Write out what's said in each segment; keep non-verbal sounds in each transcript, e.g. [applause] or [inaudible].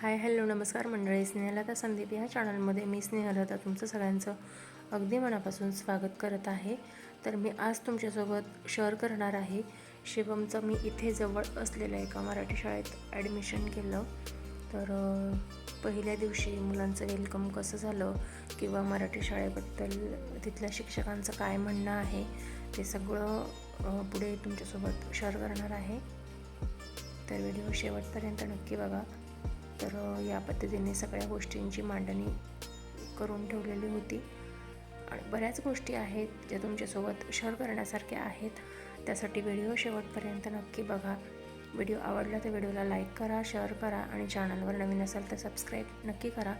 Hi hello नमस्कार मंडळी. स्नेहलता संदीप या चॅनलमध्ये मी स्नेहलता तुमचं सगळ्यांचं अगदी मनापासून स्वागत करत आहे. तर मी आज तुमच्यासोबत शेअर करणार आहे. शिवमचं मी इथे जवळ असलेल्या एका मराठी शाळेत ॲडमिशन केलं. तर पहिल्या दिवशी मुलांचं वेलकम कसं झालं किंवा मराठी शाळेबद्दल तिथल्या शिक्षकांचं काय म्हणणं आहे ते सगळं पुढे तुमच्यासोबत शेअर करणार आहे. तर व्हिडिओ शेवटपर्यंत नक्की बघा. तर या पद्धतीने सगळ्या गोष्टींची मांडणी करून ठेवलेली होती. आणि बऱ्याच गोष्टी आहेत ज्या तुमच्यासोबत शेअर करण्यासारख्या आहेत. त्यासाठी व्हिडिओ शेवटपर्यंत नक्की बघा. व्हिडिओ आवडला तर व्हिडिओला लाईक करा शेअर करा आणि चॅनलवर नवीन असाल तर सबस्क्राईब नक्की करा.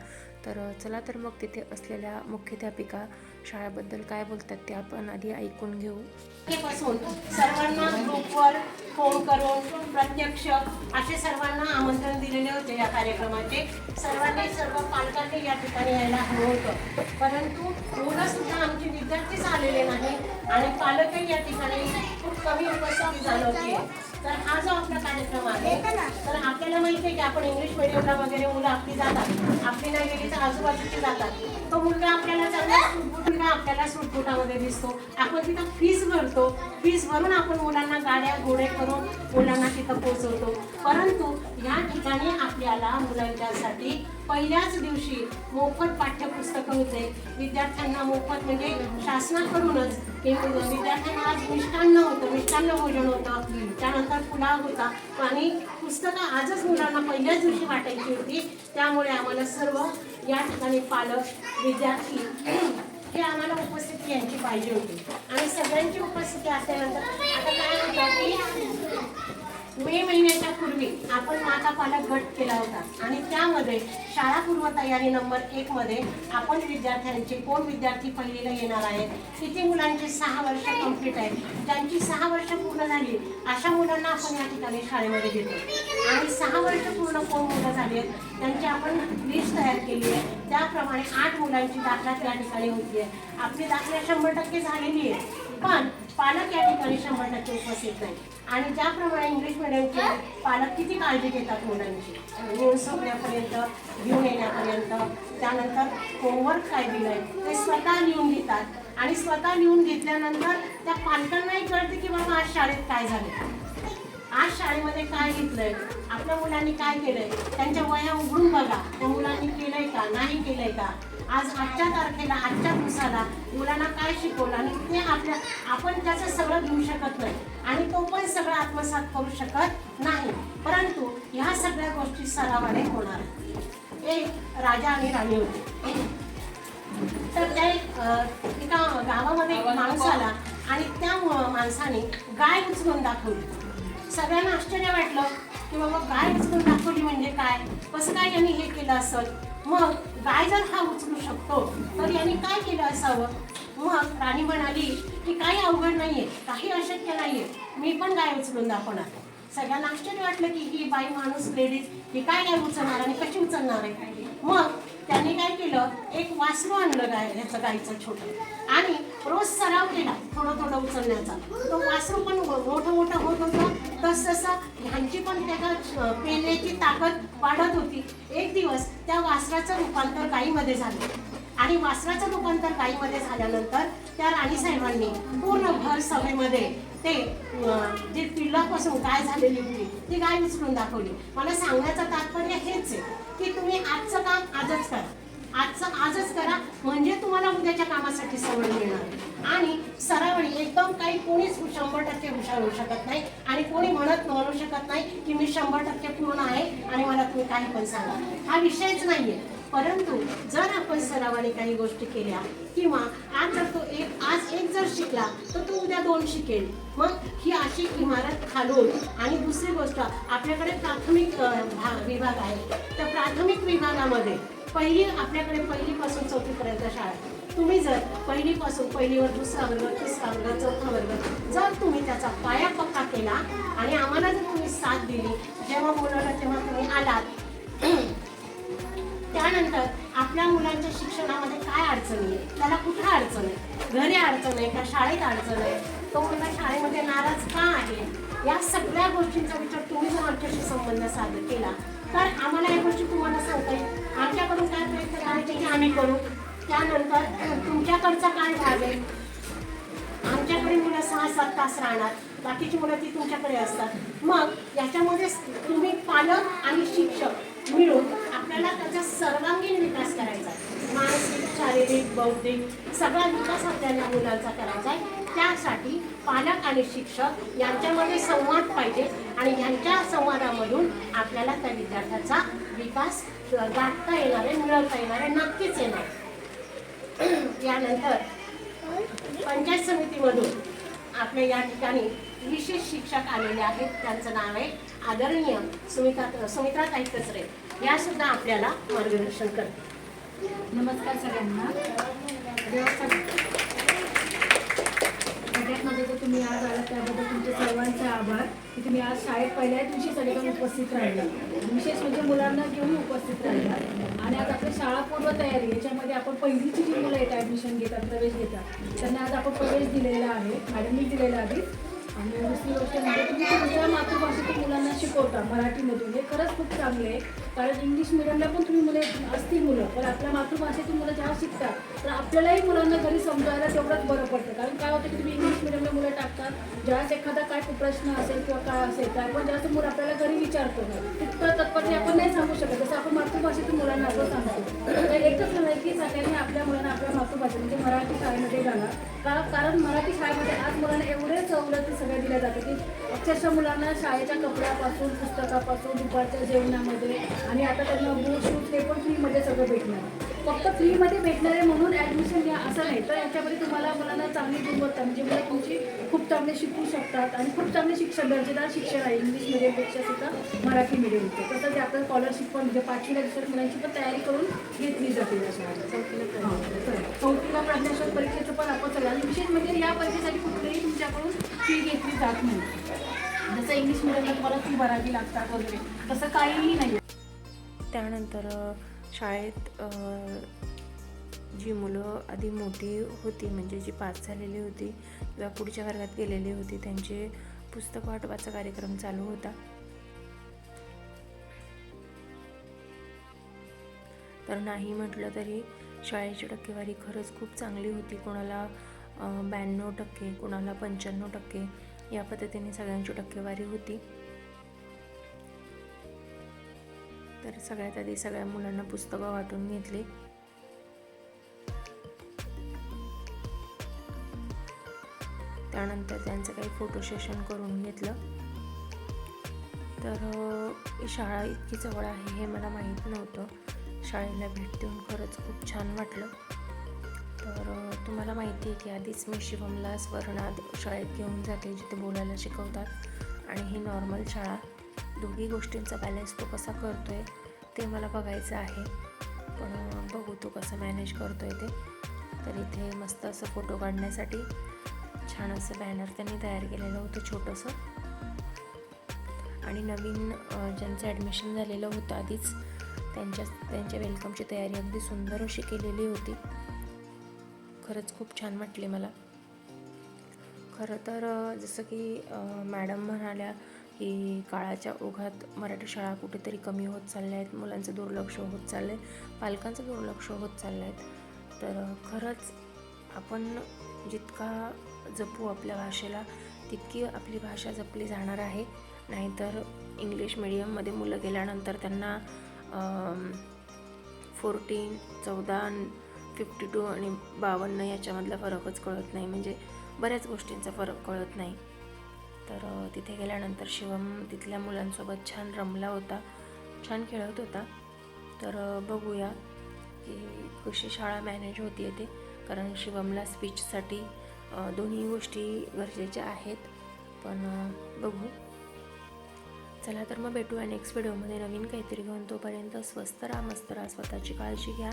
तर चला तर मग तिथे असलेल्या मुख्याध्यापिका शाळेबद्दल काय बोलतात ते आपण आधी ऐकून घेऊ. सर्वांना ग्रुपवर फोन करून प्रत्यक्ष असे सर्वांना आमंत्रण दिलेले होते या कार्यक्रमाचे. सर्वांनी सर्व पालकांनी या ठिकाणी यायला हवं होतं. परंतु मुलं सुद्धा आमचे विद्यार्थीच आलेले नाही आणि पालकही या ठिकाणी खूप कमी उपस्थित होते तर हा जो आपला कार्यक्रम आहे तर आपल्याला माहिती आहे की आपण इंग्लिश मिडियमला वगैरे मुलं आपली जातात. आपली नाही गेली तर आजूबाजूची जातात. तो मुलगा आपल्याला चांगला मुलगा आपल्याला सुटबुटामध्ये दिसतो. आपण तिथं फीस भरतो. फीस भरून आपण मुलांना गाड्या घोडे करून मुलांना तिथं पोहोचवतो. परंतु या ठिकाणी आपल्याला मुलांच्यासाठी पहिल्याच दिवशी मोफत पाठ्यपुस्तकं होते. विद्यार्थ्यांना मोफत म्हणजे शासनाकडूनच हे विद्यार्थ्यांना आज मिष्टान्न होतं मिष्टान्न भोजन होतं. त्यानंतर पुलाव होता. आणि पुस्तकं आजच मुलांना पहिल्याच दिवशी वाटायची होती. त्यामुळे आम्हाला सर्व या ठिकाणी पालक विद्यार्थी हे आम्हाला उपस्थिती यांची पाहिजे होती. आणि सगळ्यांची उपस्थिती असल्यानंतर आता काय होतं की मे महिन्याच्या पूर्वी आपण माता पालक गट केला होता. आणि त्यामध्ये शाळा पूर्व तयारी नंबर एक मध्ये आपण विद्यार्थ्यांचे कोण विद्यार्थी पहिलीला येणार आहेत? किती मुलांचे सहा वर्ष कंप्लीट आहेत? ज्यांची सहा वर्ष पूर्ण झाली अशा मुलांना आपण या ठिकाणी शाळेमध्ये घेतो. आणि सहा वर्ष पूर्ण कोण मुलं झाली आहेत? त्यांची आपण लिस्ट तयार केली आहे. त्याप्रमाणे आठ मुलांची दाखला त्या ठिकाणी होती आहे. आपली दाखला शंभर टक्के झालेली आहे. पण पालक या ठिकाणी शंभर टक्के उपस्थित नाही. आणि ज्याप्रमाणे इंग्लिश मिडियमचे पालक किती काळजी घेतात मुलांची येऊन सोडण्यापर्यंत घेऊन येण्यापर्यंत त्यानंतर होमवर्क काय दिलंय ते स्वतः लिहून घेतात. आणि स्वतः लिहून घेतल्यानंतर त्या पालकांनाही कळते की बाबा आज शाळेत काय झालं आज शाळेमध्ये काय घेतलंय आपल्या मुलांनी काय केलंय त्यांच्या वया उघडून बघा त्या मुलांनी केलंय का नाही केलंय का आज आजच्या तारखेला आजच्या दिवसाला मुलांना काय शिकवलं आणि ते आपल्या आपण त्याचं सगळं घेऊ शकत नाही आणि तो पण सगळं आत्मसात करू शकत नाही. परंतु ह्या सगळ्या गोष्टी सरावाने होणार. एक राजा आणि राणी होते. तर त्या एका गावामध्ये एक माणूस आला आणि त्या माणसाने गाय उचलून दाखवली. सगळ्यांना आश्चर्य वाटलं की बाबा गाय उचलून दाखवली म्हणजे काय? कसं काय यांनी हे केलं असेल मग गाय जर हा उचलू शकतो. तर यांनी काय केलं असावं? मग राणी म्हणाली की काही अवघड नाहीये काही अशक्य नाहीये. मी पण गाय उचलून दाखवणार सगळ्यांना आश्चर्य वाटलं की ही बाई माणूस लेडीज ही काय गाय उचलणार आणि कशी उचलणार आहे? मग त्यांनी काय केलं? एक वासरू आणलं गाय ह्याचं गायचं छोटं. आणि रोज सराव केला थोडं थोडं उचलण्याचा. तो वासरू पण मोठं मोठं होत होतं. तस तसं ह्यांची पण त्याला पेण्याची ताकद वाढत होती. एक दिवस त्या वासराचं रूपांतर गाईमध्ये झालं. आणि वासराचं रूपांतर गाईमध्ये झाल्यानंतर त्या राणीसाहेबांनी पूर्ण भर सभेमध्ये ते जे पिल्लापासून गाय झालेली होती ती गाय उचलून दाखवली. मला सांगण्याचं तात्पर्य हेच आहे की तुम्ही आजचं काम आजच करा. आजचं आजच करा. म्हणजे तुम्हाला उद्याच्या कामासाठी सवय मिळणार. आणि सरावणी एकदम काही कोणीच शंभर टक्के हुशार होऊ शकत नाही आणि कोणी म्हणत म्हणू शकत नाही की मी शंभर टक्के पूर्ण आहे आणि मला तुम्ही काही पण सांगा. हा विषयच नाहीये. परंतु जर आपण सरावाने काही गोष्टी केल्या किंवा आज जर तो एक आज एक जर शिकला तर तो उद्या दोन शिकेल. मग ही अशी इमारत खालून आणि दुसरी गोष्ट आपल्याकडे प्राथमिक विभाग आहे. त्या प्राथमिक विभागामध्ये पहिली आपल्याकडे पहिलीपासून चौथीपर्यंत शाळा तुम्ही जर पहिलीपासून पहिलीवर दुसरा वर्ग तिसरा वर्ग चौथा वर्ग जर तुम्ही त्याचा पाया पक्का केला आणि आम्हाला जर तुम्ही साथ दिली जेव्हा बोलवलं तेव्हा तुम्ही आलात त्यानंतर आपल्या मुलांच्या शिक्षणामध्ये काय अडचणी आहे? त्याला कुठं अडचण आहे? घरी अडचण आहे का? शाळेत अडचण आहे? तो मुलगा शाळेमध्ये नाराज का आहे? या सगळ्या गोष्टींचा विचार तुम्ही जर आमच्याशी संबंध साधन केला तर आम्हाला या गोष्टी तुम्हाला सांगता येईल आमच्याकडून काय प्रयत्न करायचे की आम्ही करू. त्यानंतर तुमच्याकडचा काय भाग आहे? आमच्याकडे मुलं सहा सात तास राहणार. बाकीची मुलं ती तुमच्याकडे असतात. मग याच्यामध्ये तुम्ही पालक आणि शिक्षक मिळून आपल्याला त्याचा सर्वांगीण विकास करायचा. आहे मानसिक शारीरिक बौद्धिक सगळा विकास आपल्याला मुलांचा करायचा आहे. त्यासाठी पालक आणि शिक्षक यांच्यामध्ये संवाद पाहिजे आणि ह्यांच्या संवादामध्ये आपल्याला त्या विद्यार्थ्याचा विकास गाठता येणार आहे मिळवता येणार आहे नक्कीच येणार [clears throat] यानंतर पंचायत समितीमधून आपल्या या ठिकाणी विशेष शिक्षक आलेले आहेत. त्यांचं नाव आहे आदरणीय सुमित्रा सुमित्राताई कचरे. या सुद्धा आपल्याला मार्गदर्शन करते नमस्कार सगळ्यांना. सगळ्यात जे तुम्ही आज आलात त्याबद्दल तुमचे सर्वांचे आभार. की तुम्ही आज शाळेत पहिल्या दिवशी सगळेजण उपस्थित राहिला. विशेष म्हणजे मुलांना घेऊन उपस्थित राहिला. आणि आज आपली शाळा पूर्व तयारी याच्यामध्ये आपण पहिलीची जी मुलं येतात ॲडमिशन घेतात प्रवेश घेतात त्यांना आज आपण प्रवेश दिलेला आहे मॅडमनी दिलेला आधी आणि दुसरी गोष्ट म्हणजे तुम्ही तुमच्या मातृभाषेतून मुलांना शिकवता मराठीमधून. हे खरंच खूप चांगलं आहे. कारण इंग्लिश मिडियमला पण तुम्ही मुले असतील मुलं पण आपल्या मातृभाषेतून मुलं जेव्हा शिकतात तर आपल्यालाही मुलांना घरी समजायला तेवढंच बरं पडतं. कारण काय होतं की तुम्ही मिडियमला मुलं टाकतात. ज्यावेळेस एखादा काय प्रश्न असेल किंवा काय असेल काय आपण जास्त मुलं आपल्याला घरी विचारतो तितकं तत्परते आपण नाही सांगू शकत. जसं आपण मातृभाषेतून मुलांना असं सांगतो. तर एकच आहे की सगळ्यांनी आपल्या मुलांना आपल्या मातृभाषेत म्हणजे मराठी शाळेमध्ये जाणार. का कारण मराठी शाळेमध्ये आज मुलांना एवढे सवलती सगळ्या दिल्या जातात की अक्षरशः मुलांना शाळेच्या कपड्यापासून पुस्तकापासून दुपारच्या जेवणामध्ये आणि आता त्यांना बूट शूज हे पण फ्रीमध्ये सगळं भेटणार. फक्त फ्रीमध्ये भेटणार आहे म्हणून ॲडमिशन घ्या असं नाही. तर याच्यामध्ये तुम्हाला मुलांना चांगली गुणवत्ता म्हणजे मुलं तुमची खूप चांगले शिकू शकतात आणि खूप चांगले शिक्षण दर्जेदार शिक्षण आहे. इंग्लिश मिडियमपेक्षा सुद्धा मराठी मिडियमचं तसं ते आपलं स्कॉलरशिप पण म्हणजे पाचवीला दुसऱ्या मुलांची पण तयारी करून घेतली जाते या शाळेत. हां. चौथीला प्रज्ञाशोध परीक्षेचं पण आपण सगळं आणि विशेष म्हणजे या परीक्षेसाठी कुठलेही तुमच्याकडून फी घेतली जात नाही. जसं इंग्लिश मिडियमला तुम्हाला फी भरावी लागतात वगैरे तसं काहीही नाही त्यानंतर शाळेत जी मुलं आधी मोठी होती म्हणजे जी पास झालेली होती किंवा पुढच्या वर्गात गेलेली होती त्यांचे पुस्तक वाटपाचा कार्यक्रम चालू होता. तर नाही म्हटलं तरी शाळेची टक्केवारी खरंच खूप चांगली होती. कोणाला ब्याण्णव टक्के कोणाला पंच्याण्णव टक्के या पद्धतीने सगळ्यांची टक्केवारी होती. तर सगळ्यात आधी सगळ्या मुलांना पुस्तकं वाटून घेतली. त्यानंतर त्यांचं काही फोटो सेशन करून घेतलं. तर ही शाळा इतकी जवळ आहे हे मला माहीत नव्हतं. शाळेला भेट देऊन खरंच खूप छान वाटलं. तर तुम्हाला माहिती आहे की आधीच मी शिवमला स्वर्णात शाळेत घेऊन जाते जिथे बोलायला शिकवतात. आणि ही नॉर्मल शाळा. दोघी गोष्टींचा बॅलन्स तो कसा करतो आहे ते मला बघायचं आहे. पण बघू तो कसं मॅनेज करतो आहे ते. तर इथे मस्त असं फोटो काढण्यासाठी छान असं बॅनर त्यांनी तयार केलेलं होतं छोटंसं. आणि नवीन ज्यांचं ॲडमिशन झालेलं होतं आधीच त्यांच्या त्यांच्या वेलकमची तयारी अगदी सुंदर अशी केलेली होती. खरंच खूप छान वाटली मला. खरं तर जसं की मॅडम म्हणाल्या की काळाच्या ओघात मराठी शाळा कुठेतरी कमी होत चालल्या आहेत मुलांचं दुर्लक्ष होत चाललं आहे पालकांचं दुर्लक्ष होत चाललं आहेत तर खरंच आपण जितका जपू आपल्या भाषेला तितकी आपली भाषा जपली जाणार आहे. नाहीतर इंग्लिश मिडियममध्ये मुलं गेल्यानंतर त्यांना फोर्टीन चौदा फिफ्टी टू आणि बावन्न याच्यामधला फरकच कळत नाही. म्हणजे बऱ्याच गोष्टींचा फरक कळत नाही. तर तिथे गेल्यानंतर शिवम तिथल्या मुलांसोबत छान रमला होता. छान खेळत होता. तर बघूया की कशी शाळा मॅनेज होती ते. कारण शिवमला स्पीचसाठी दोन्ही गोष्टी गरजेच्या आहेत. पण बघू. चला तर मग भेटूया नेक्स्ट व्हिडिओमध्ये नवीन काहीतरी घेऊन तोपर्यंत स्वस्त राहा मस्त राहा स्वतःची काळजी घ्या.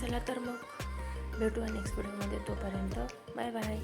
चला तर मग भेटूया नेक्स्ट व्हिडिओमध्ये तोपर्यंत. Bye bye